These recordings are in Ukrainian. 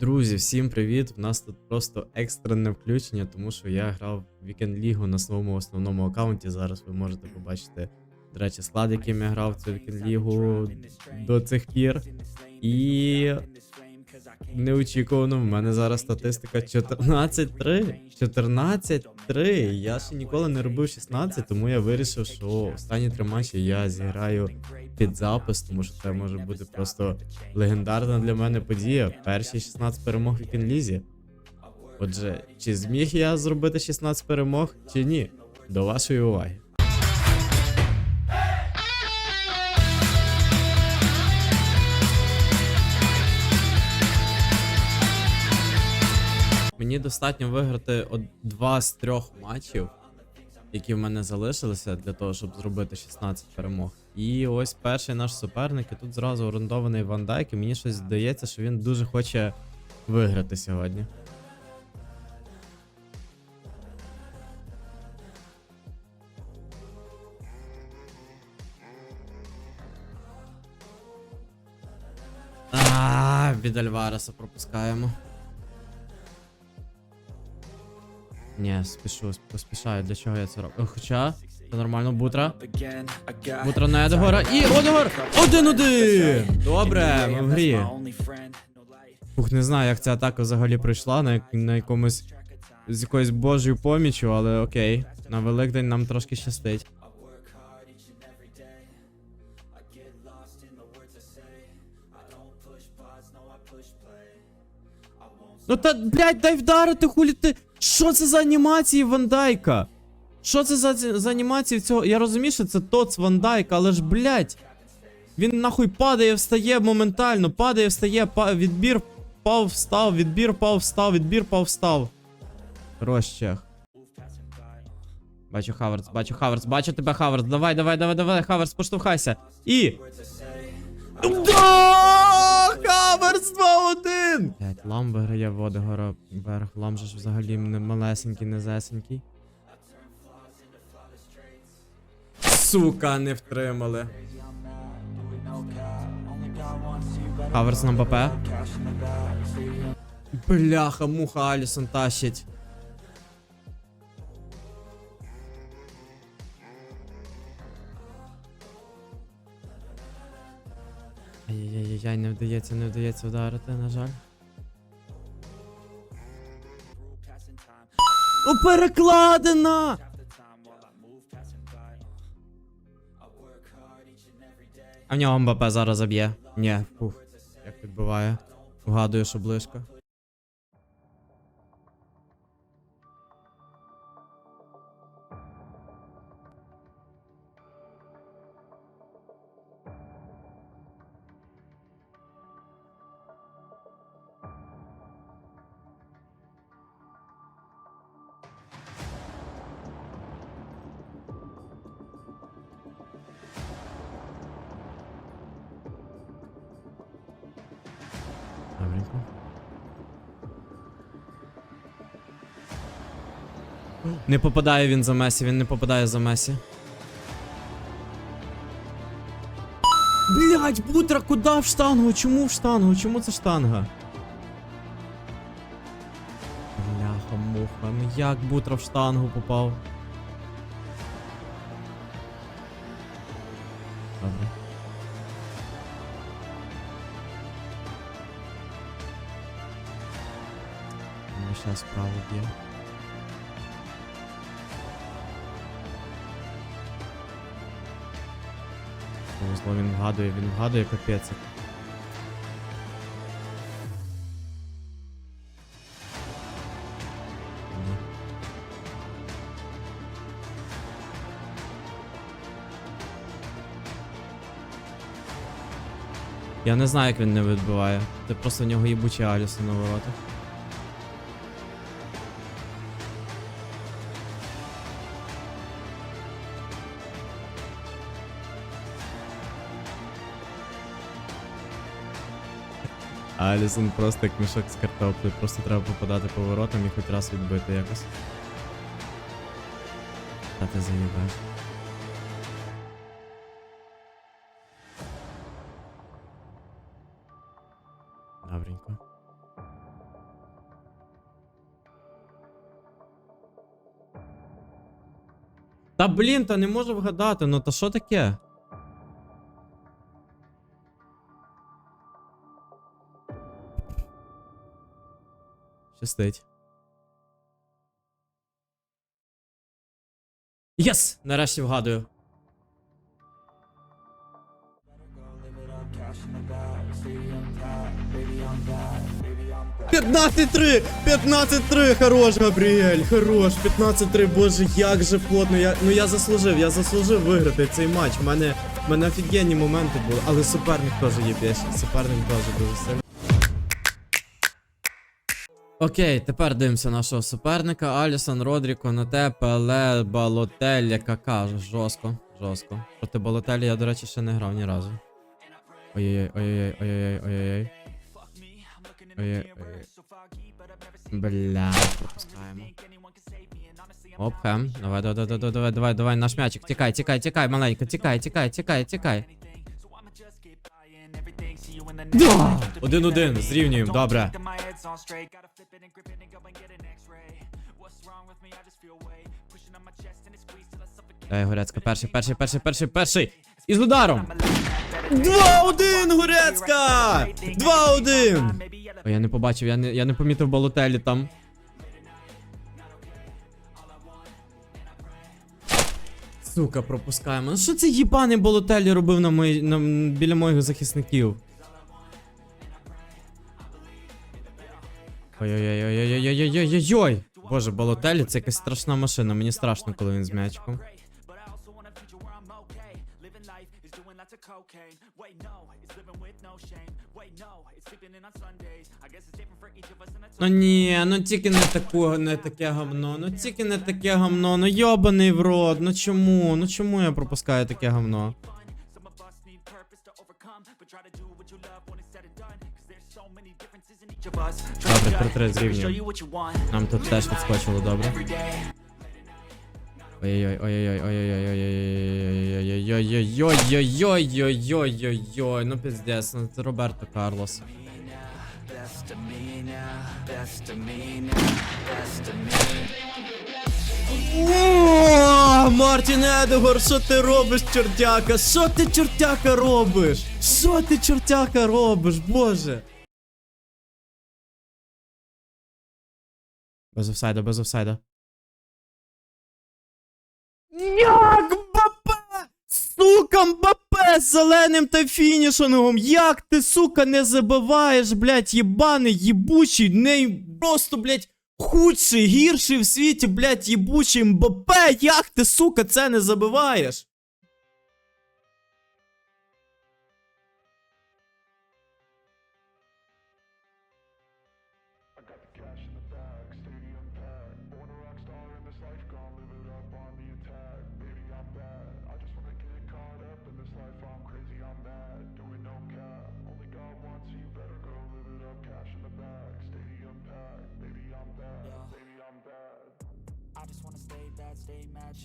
Друзі, всім привіт! У нас тут просто екстрене включення, тому що я грав в Weekend League на своєму основному аккаунті. Зараз ви можете побачити, до речі, склад, яким я грав цю Weekend League до цих пір. І неочікувано, в мене зараз статистика 14-3. 14-3. Я ще ніколи не робив 16, тому я вирішив, що останні три матчі я зіграю під запис, тому що це може бути просто легендарна для мене подія. Перші 16 перемог в Вікінлізі. Отже, чи зміг я зробити 16 перемог, чи ні? До вашої уваги. Мені достатньо виграти два з трьох матчів, які в мене залишилися для того, щоб зробити 16 перемог. І ось перший наш суперник, і тут зразу орендований Ван Дайк, і мені щось здається, що він дуже хоче виграти сьогодні. Від Альвареса пропускаємо. Ні, спішу, поспішаю. Для чого я це роблю? Хоча, це нормально, бутра. Бутра на Едегора. І Одегор! Один-один! Добре, ми в грі. Фух, не знаю, як ця атака взагалі пройшла на, на якомусь з якоюсь божою помічю, але окей. На Великдень нам трошки щастить. Ну та, блядь, дай вдарити, хулі ти. Що це за анімації Вандайка? Що це за, за анімації цього? Я розумію, що це Тоц Вандайка, але ж, блядь. Він нахуй падає, встає моментально, падає, встає, па... відбір, пав, встав, відбір, пав, встав, відбір, пав, встав. Розчех. Бачу Хаверс, бачу Хаверс, бачу тебе Хаверс. Давай, давай, давай, давай, Хаверс, поштовхайся. І. Да! Хаверс 2-1! Блять, лам виграє Водогора вверх. Лам же ж взагалі не малесенький, не зесенький. Сука, не втримали. Каверс на БП. Бляха, муха Алісон тащить. Ай-яй-яй, не вдається, не вдається вдарити, на жаль. О, перекладена! А в нього МБП зараз заб'є. Ні, фух. Як підбиває. Вгадую, що близько. Добренько. Не попадає він за Месі, він не попадає за Месі. Блять, бутра, куди в штангу? Чому в штангу? Чому це штанга? Бляха, муха, ну як бутра в штангу попав? Ну, сейчас справа б'є. Повезло, він вгадує, він вгадує капець. Я не знаю, як він не відбиває. Це просто в нього їбучий Алісон на воротах. А Алісон просто як мішок з картоплею. Просто треба попадати поворотам і хоч раз відбити якось. Та ти заїбаєш. Добренько. Та блін, та не можу вгадати, ну та що таке? Щастить. Єс! Нарешті вгадую. П'ятнадцять три! 15-3! Хорош, Габріель! Хорош! 15-3, боже, як же плотно. Я, ну я заслужив, я заслужив виграти цей матч. У мене, мене офігенні моменти були, але суперник теж є більший. Суперник теж дуже сильний. Окей, тепер дивимося нашого суперника. Алісон, Родрі, Конате, Пеле, Балотелі, Кака. Жорстко, жорстко. Проти Балотелі я, до речі, ще не грав ні разу. Ой-ой-ой, ой-ой-ой, ой-ой-ой, ой-ой. Ой-ой-ой. Бля, пропускаємо. Оп, хем. Давай, давай, давай, давай, давай, давай, наш м'ячик. Тікай, тікай, тікай, маленько, тікай, тікай, тікай, тікай. Да! Один-один, зрівнюємо, добре. Дай, Горецька, перший, перший, перший, перший, перший. І з ударом. 2-1, Горецька! 2-1! Ой, я не побачив, я не, я не помітив балотелі там. Сука, пропускаємо. Ну що це їбаний болотелі робив на мої, на, біля моїх захисників? Ой-ой-ой-ой-ой-ой-ой-ой-ой-ой! Боже, болотелі це якась страшна машина, мені страшно, коли він з м'ячиком. Ну ні, ну тільки не такого, не таке гамно, ну тільки не таке гамно, ну йобаний в рот, ну чому? Ну чому я пропускаю таке гамно? Добре, 3-3 зрівнюємо. Нам тут теж відскочило добре. Ой-ой-ой, Мартін Едегор, що ти робиш, чортяка? Що ти чортяка робиш? Що ти чортяка робиш, боже? Без офсайда, без офсайда. Як БП! Сука, БП з зеленим та фінішингом! Як ти, сука, не забиваєш, блядь, єбаний, їбучий, ней просто, блядь худший, гірший в світі, блядь, їбучий МБП, Як ти, сука, це не забиваєш?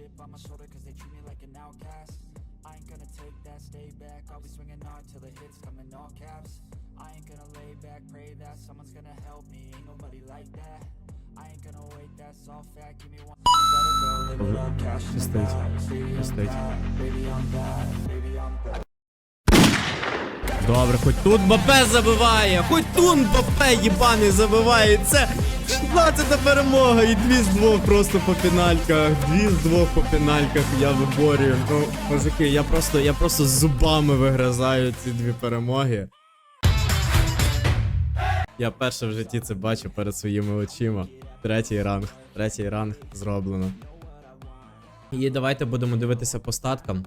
chip on my shoulder cause they treat me like an outcast I ain't gonna take that, stay back I'll be swinging hard till the hits come in all caps I ain't gonna lay back, pray that someone's gonna help me Ain't nobody like that I ain't gonna wait, that's all fact Give me one Estate. Estate. Baby, I'm back. Baby, I'm back. Добре, хоч тут Мбаппе забиває, хоч тут Мбаппе їбаний забиває. Це 16-та перемога і дві з двох просто по пенальках. Дві з двох по пенальках я виборюю. Ну, мужики, я просто, я просто зубами вигризаю ці дві перемоги. Я перше в житті це бачу перед своїми очима. Третій ранг. Третій ранг зроблено. І давайте будемо дивитися по статкам.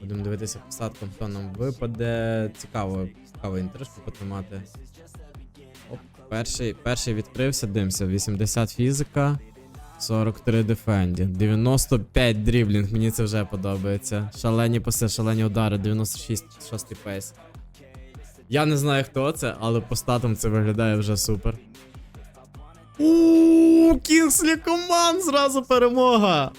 Будемо дивитися по статкам, хто нам випаде. Цікаво, цікаво інтрижку потримати. Оп, перший, перший відкрився, дивимося. 80 фізика, 43 дефенді, 95 дріблінг, мені це вже подобається. Шалені паси, шалені удари, 96 шостий пейс. Я не знаю хто це, але по статам це виглядає вже супер. Ууу, Кінслі команд, зразу перемога!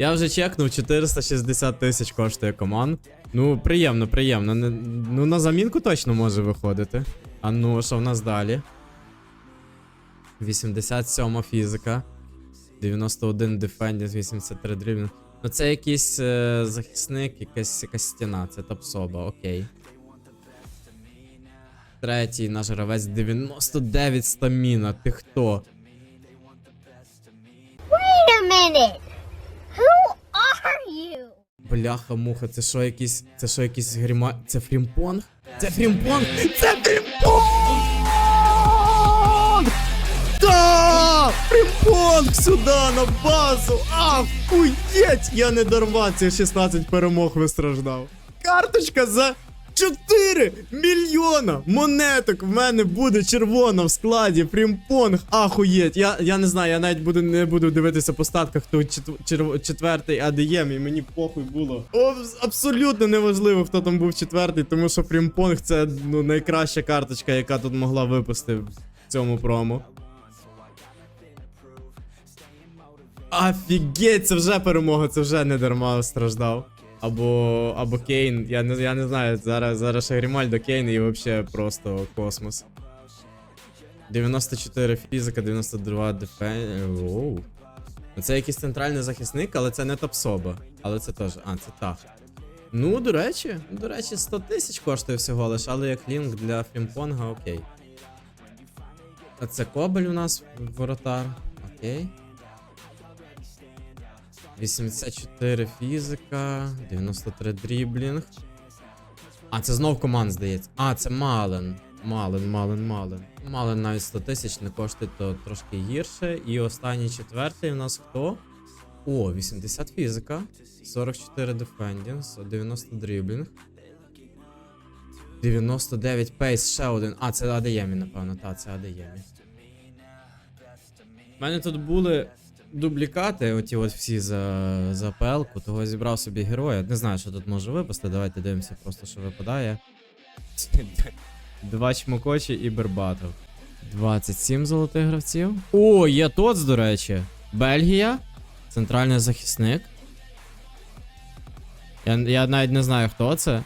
Я вже чекнув, 460 тисяч коштує команд. Ну, приємно, приємно. Не- Ну, на замінку точно може виходити. А ну, що в нас далі? 87 фізика. 91 дефендінг, 83 дрібні. Ну це якийсь е, захисник, якась, якась стіна, це топсоба, окей. Третій наш гравець 99 стаміна. Ти хто? Wait a minute. Бляха муха, це що якийсь. Це що якийсь гріма. Це фрімпонг? Це фрімпонг! Це фрімпонг! Да! Фрімпонг сюди на базу! Ахуєть! Я не дарма цих 16 перемог вистраждав. Карточка за 4 мільйона монеток в мене буде червона в складі. Фрімпонг, ахуєть. Я, я не знаю, я навіть буду, не буду дивитися по статках, хто чет- черв- четвертий АДЄМ, і мені похуй було. О, абсолютно неважливо, хто там був четвертий, тому що Фрімпонг це ну, найкраща карточка, яка тут могла випусти в цьому промо. Офігеть, це вже перемога, це вже не дарма страждав. Або, або Кейн, я не, я не знаю, зараз, зараз ще Грімальдо Кейн і взагалі просто космос. 94 фізика, 92 дефен. Оу. Ну, Це якийсь центральний захисник, але це не топсоба. Але це теж. А, це так. Ну, до речі, до речі, 100 тисяч коштує всього лише, але як лінк для фрімпонга, окей. А це Кобель у нас воротар. Окей. 84 фізика, 93 дріблінг. А, це знов команд, здається. А, це Мален. Мален, Мален, Мален. Мален навіть 100 тисяч не коштує, то трошки гірше. І останній четвертий у нас хто? О, 80 фізика, 44 дефендінг, 90 дріблінг. 99 пейс, ще один. А, це Адеємі, напевно, та, це Адеємі. У мене тут були дублікати, оті от всі за, за ПЛ-ку, того зібрав собі героя. Не знаю, що тут може випасти. Давайте дивимося просто, що випадає. Два чмокочі і Бербатов. 27 золотих гравців. О, є Тоц, до речі. Бельгія. Центральний захисник. Я, я навіть не знаю, хто це.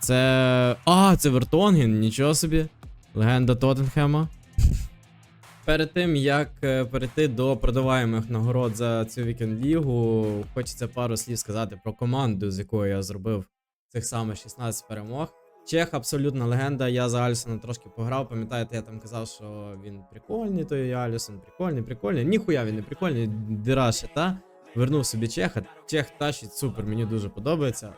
Це. А, це Вертонген, нічого собі. Легенда Тоттенхема. Перед тим як е, перейти до продаваємих нагород за цю вікенд-лігу, хочеться пару слів сказати про команду, з якою я зробив цих самих 16 перемог. Чех абсолютна легенда. Я за Алісона трошки пограв. Пам'ятаєте, я там казав, що він прикольний, той Алісон, прикольний, прикольний. Ніхуя він не прикольний, дира ще та. Вернув собі Чеха. Чех тащить супер, мені дуже подобається.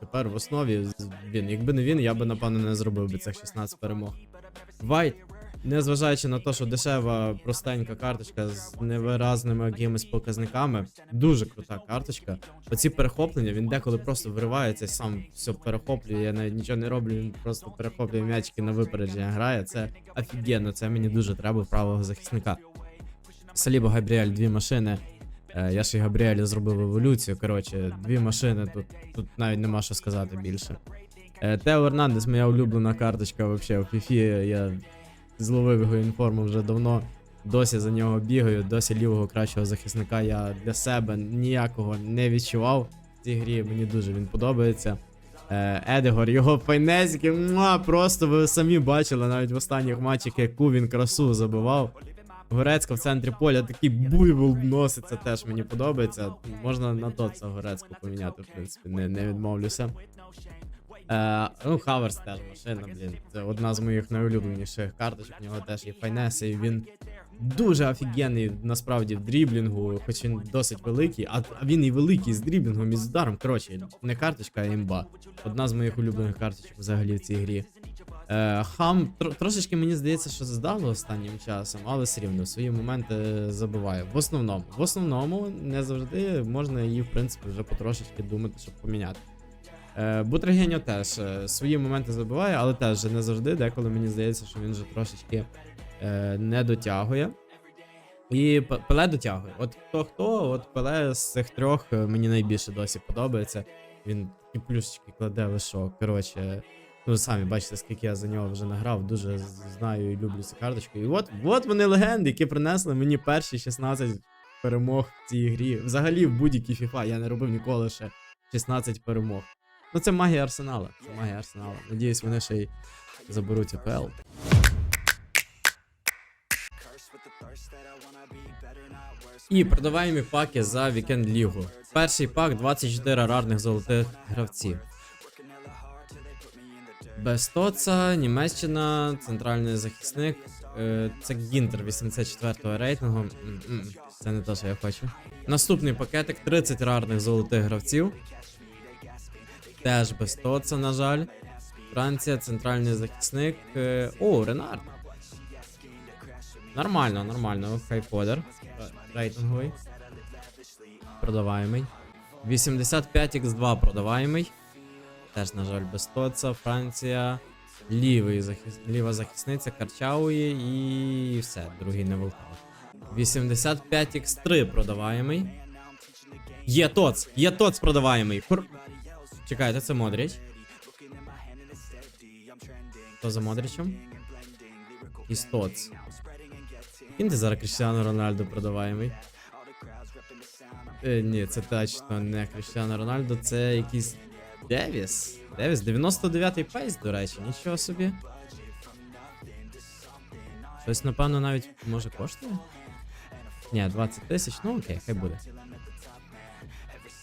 Тепер в основі він. Якби не він, я би напевно не зробив би цих 16 перемог. Вайт Незважаючи на те, що дешева, простенька карточка з невиразними якимись показниками, дуже крута карточка. Оці перехоплення, він деколи просто виривається, сам все перехоплює, я навіть нічого не роблю, він просто перехоплює м'ячики на випередження грає. Це офігенно, це мені дуже треба правого захисника. Саліба Габріель, дві машини. Е, Я ще й Габріеля зробив еволюцію. Коротше, дві машини, тут, тут навіть нема що сказати більше. Е, Тео Ернандес, моя улюблена карточка взагалі в фіфі. Я зловив його інформу вже давно. Досі за нього бігаю, досі лівого кращого захисника я для себе ніякого не відчував в цій грі. Мені дуже він подобається. Е, Едегор, його файнезики, муа, просто ви самі бачили навіть в останніх матчах, яку він красу забивав. Горецька в центрі поля такий буйвол носиться, теж мені подобається. Можна на то це Горецьку поміняти, в принципі, не, не відмовлюся. Е, ну, Хаверс теж машина, блін. Це одна з моїх найулюбленіших карточок. У нього теж є файнеси, і він дуже офігенний насправді в дріблінгу, хоч він досить великий, а, він і великий з дріблінгом і з ударом. Коротше, не карточка, а імба. Одна з моїх улюблених карточок взагалі в цій грі. Е, хам тр- трошечки мені здається, що здало останнім часом, але все рівно свої моменти забуває. В основному, в основному не завжди можна її, в принципі, вже потрошечки думати, щоб поміняти. Е, Бутрегеньо теж е, свої моменти забиває, але теж не завжди. Деколи мені здається, що він вже трошечки е, не дотягує. І Пеле дотягує. От хто хто, от Пеле з цих трьох мені найбільше досі подобається. Він такі плюсики кладе, що. Коротше, ну самі бачите, скільки я за нього вже награв, дуже знаю і люблю цю карточку. І от, от вони легенди, які принесли мені перші 16 перемог в цій грі. Взагалі в будь-якій FIFA я не робив ніколи ще 16 перемог. Ну, це магія Арсенала. Це магія Арсенала. Надіюсь, вони ще й заберуть АПЛ. І продаваємо паки за вікенд лігу. Перший пак 24 рарних золотих гравців. Без Тоца, Німеччина, центральний захисник. Е, Це Гінтер 84-го рейтингу. Це не те, що я хочу. Наступний пакетик 30 рарних золотих гравців. Теж без Тоца, на жаль. Франція, центральний захисник. Е, О, Ренард. Нормально, нормально. Хайподер. Рейтинговий. Продаваємий. 85x2 продаваємий. Теж, на жаль, без Тоца, Франція. Лівий захис... Ліва захисниця Карчауї і все, другий не волтав. 85x3 продаваємий. Є Тоц! Є Тоц продаваємий! Чекайте, це Модріч. Хто за Модрічем? І Стоц. Кінь ти зараз Кріштіану Рональдо продаваємий. Е, ні, це точно не Кріштіану Рональдо, це якийсь Девіс. Девіс, 99-й пейс, до речі, нічого собі. Щось, напевно, навіть може коштує? Ні, 20 тисяч, ну окей, хай буде.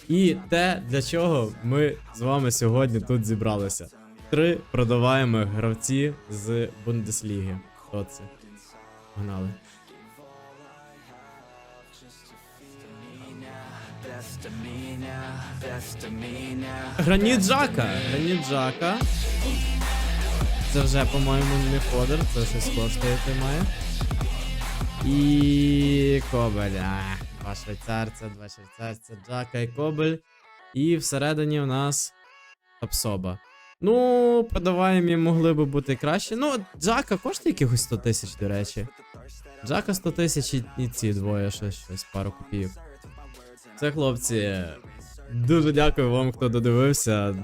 І те, для чого ми з вами сьогодні тут зібралися. Три продаваємо гравці з Бундесліги. Хто це? Погнали. Граніт Джака. Граніт Джака. Це вже, по-моєму, не фодер, це щось коштує має. І Кобель. Два швейцарця, два швейцарця, Джака і Кобель. І всередині у нас Апсоба. Ну, продаваємо могли би бути краще. Ну, Джака коштує якихось 100 тисяч, до речі. Джака 100 тисяч і, і ці двоє щось, щось пару копійок. Це хлопці. Дуже дякую вам, хто додивився.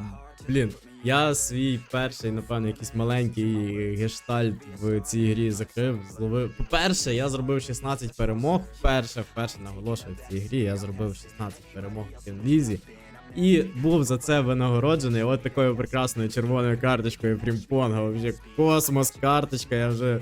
Блін, я свій перший, напевно, якийсь маленький гештальт в цій грі закрив. Зловив. По-перше, я зробив 16 перемог. Перше, вперше наголошую в цій грі. Я зробив 16 перемог в Кенлізі. І був за це винагороджений от такою прекрасною червоною карточкою Фрімпонга. Вже космос карточка, я вже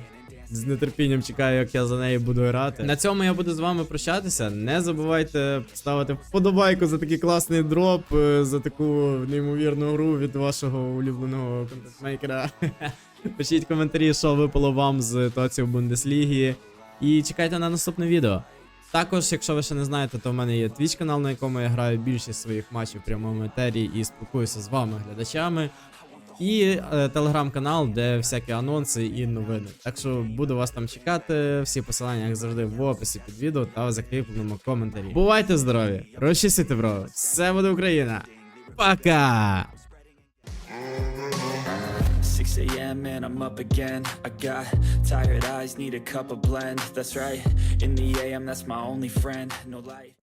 з нетерпінням чекаю, як я за неї буду грати. На цьому я буду з вами прощатися. Не забувайте ставити вподобайку за такий класний дроп, е, за таку неймовірну гру від вашого улюбленого контентмейкера. Пишіть коментарі, що випало вам з тоців Бундесліги. І чекайте на наступне відео. Також, якщо ви ще не знаєте, то в мене є Twitch канал, на якому я граю більшість своїх матчів в прямому етері і спілкуюся з вами, глядачами. І е, телеграм-канал, де всякі анонси і новини. Так що буду вас там чекати. Всі посилання, як завжди, в описі під відео та в закріпленому коментарі. Бувайте здорові! Розчистите, бро! Все буде Україна! Пока! 6 a.m. and I'm up again. I got tired eyes, need a cup of blend. That's right. In the AM, that's my only friend. No light.